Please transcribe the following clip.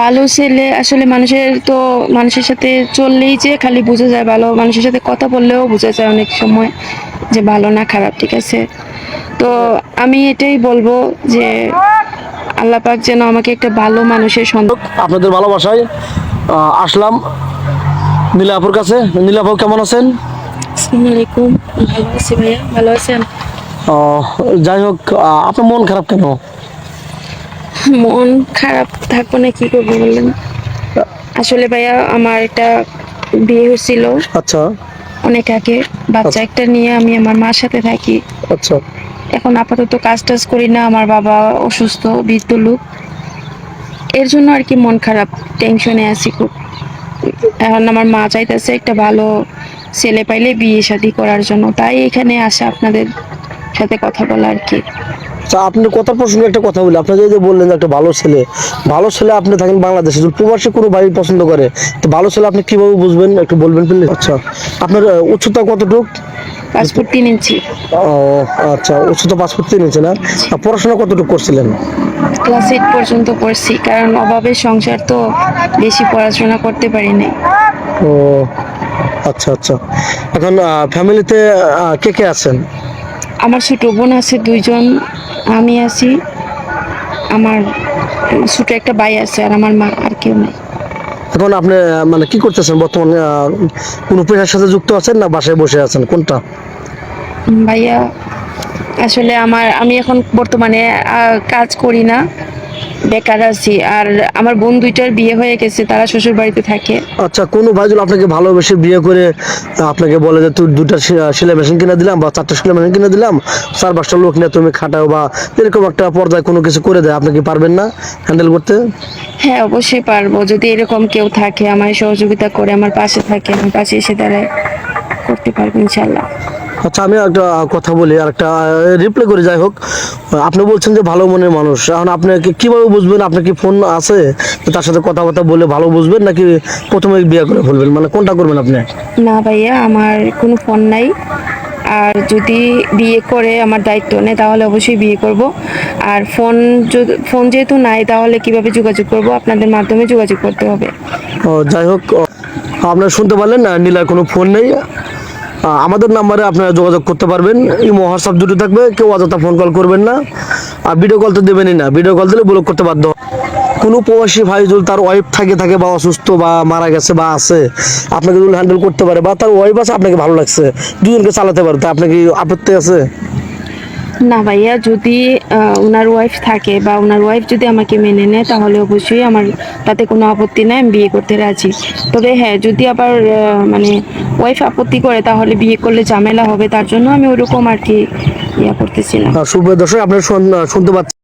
ভালো ছেলে আসলে মানুষের তো মানুষের সাথে চললেই যে খালি বোঝা যায় ভালো মানুষের সাথে কথা বললেও বোঝা যায় অনেক সময় যে ভালো না খারাপ ঠিক আছে? তো আমি এটাই বলব যে আল্লাহ পাক যেন আমাকে একটা ভালো মানুষের সন্তান আপনাদের ভালোবাসায় আসলাম নীলাপুর কাছে। নীলাপু কেমন আছেন? আসসালামু আলাইকুম। ভালো আছি ভাইয়া ভালো আছেন? যাই হোক আপনার মন খারাপ কেন? মন খারাপ থাকব না কি করব বললেন আসলে ভাইয়া আমার একটা বিয়ে হয়েছিল। আচ্ছা। অনেক আগে। বাচ্চা একটা নিয়ে আমি আমার মার সাথে থাকি। আচ্ছা। এখন আপাতত কাজ টাজ করি না আমার বাবা অসুস্থ বৃদ্ধ লোক। এর জন্য আর কি মন খারাপ টেনশনে আছি খুব। এখন আমার মা চাইতেছে একটা ভালো ছেলে পাইলে বিয়ে শাদী করার জন্য। তাই এখানে আসা আপনাদের সাথে কথা বলা আর কি। আচ্ছা আপনার কথা প্রসঙ্গে একটা কথা বলি। আপনি যে বললেন একটা ভালো ছেলে ভালো ছেলে আপনি থাকেন বাংলাদেশে যদি প্রবাসী কোনো বাড়ি পছন্দ করে তো ভালো ছেলে আপনি কীভাবে বুঝবেন? একটু বলবেন প্লিজ আচ্ছা। আপনার উচ্চতা কতটুক? পাসপোর্ট তিন ইঞ্চি। ও আচ্ছা উচ্চতা পাসপোর্ট নিয়েছে না? আর পড়াশোনা কতটুকু করছিলেন? ক্লাস এইট পর্যন্ত পড়ছি কারণ অভাবের সংসার তো বেশি পড়াশোনা করতে পারি নাই। ও আচ্ছা আচ্ছা। এখন ফ্যামিলিতে কে কে আছেন? আমার ছোট বোন আছে দুইজন আমি আছি আমার ছোট একটা ভাই আছে আর আমার মা আর কেউ নাই। এখন আপনি মানে কি করতেছেন বর্তমানে? কোনো পেশার সাথে যুক্ত আছেন না বাসায় বসে আছেন? কোনটা? ভাইয়া আসলে আমার আমি এখন বর্তমানে কাজ করি না। বেকার আছি। আর আমার বোন দুইটার বিয়ে হয়ে গেছে তারা শ্বশুর বাড়িতে থাকে। আচ্ছা কোনো ভাই যদি আপনাকে ভালোবেসে বিয়ে করে আপনাকে বলে যে তুই দুটা সে- সেলাই মেশিন কিনে দিলাম বা চারটা সেলাই মেশিন কিনে দিলাম চার পাঁচটা লোক নিয়ে তুমি খাটাও বা এরকম একটা পর্যায়ে কোনো কিছু করে দেয় আপনি কি পারবেন না হ্যান্ডেল করতে? হ্যাঁ অবশ্যই পারব। যদি এরকম কেউ থাকে আমার সহযোগিতা করে আমার পাশে থাকে আমার পাশে এসে দাঁড়ায় করতে পারব ইনশাল্লাহ। আচ্ছা আমি একটা কথা বলি আর একটা রিপ্লাই করে যাই হোক। আপনি বলছেন যে ভালো মনের মানুষ। এখন আপনি কি- কীভাবে বুঝবেন আপনার কি ফোন আছে? তার সাথে কথাবার্তা বলে ভালো বুঝবেন নাকি প্রথমে বিয়ে করে ফেলবেন? মানে কোনটা করবেন আপনি? না ভাইয়া আমার কোনো ফোন নাই। আর যদি বিয়ে করে আমার দায়িত্ব নেয় তাহলে অবশ্যই বিয়ে করব। আর ফোন ফোন যেহেতু নাই তাহলে কীভাবে যোগাযোগ করব? আপনাদের মাধ্যমে যোগাযোগ করতে হবে। ও, যাই হোক আপনারা শুনতে পারলেন না নীলার কোনো ফোন নেই। আমাদের নাম্বারে আপনারা যোগাযোগ করতে পারবেন। ইমো, হোয়াটসঅ্যাপ দুটো থাকবে, কেউ অযথা ফোন কল করবেন না। আর ভিডিও কল তো দেবেনই না। ভিডিও কল দিলে ব্লক করতে বাধ্য। কোনো প্রবাসী ভাই যদি তার ওয়াইফ থাকে থাকে বা অসুস্থ বা মারা গেছে বা আছে, আপনাকে যদি হ্যান্ডেল করতে পারে বা তার ওয়াইফ আছে, আপনাকে ভালো লাগছে, দুজনকে চালাতে পারে, তা আপনাকে আপত্তি আছে? না ভাইয়া, যদি ওনার ওয়াইফ থাকে বা ওনার ওয়াইফ যদি আমাকে মেনে নেয়, তাহলে অবশ্যই আমার তাতে কোনো আপত্তি নাই, আমি বিয়ে করতে রাজি। তবে হ্যাঁ যদি আবার মানে ওয়াইফ আপত্তি করে, তাহলে বিয়ে করলে ঝামেলা হবে, তার জন্য আমি ওরকম আর কি ইয়া করতেছি না। শুভ দর্শক, আপনারা শুন- শুনতে পাচ্ছেন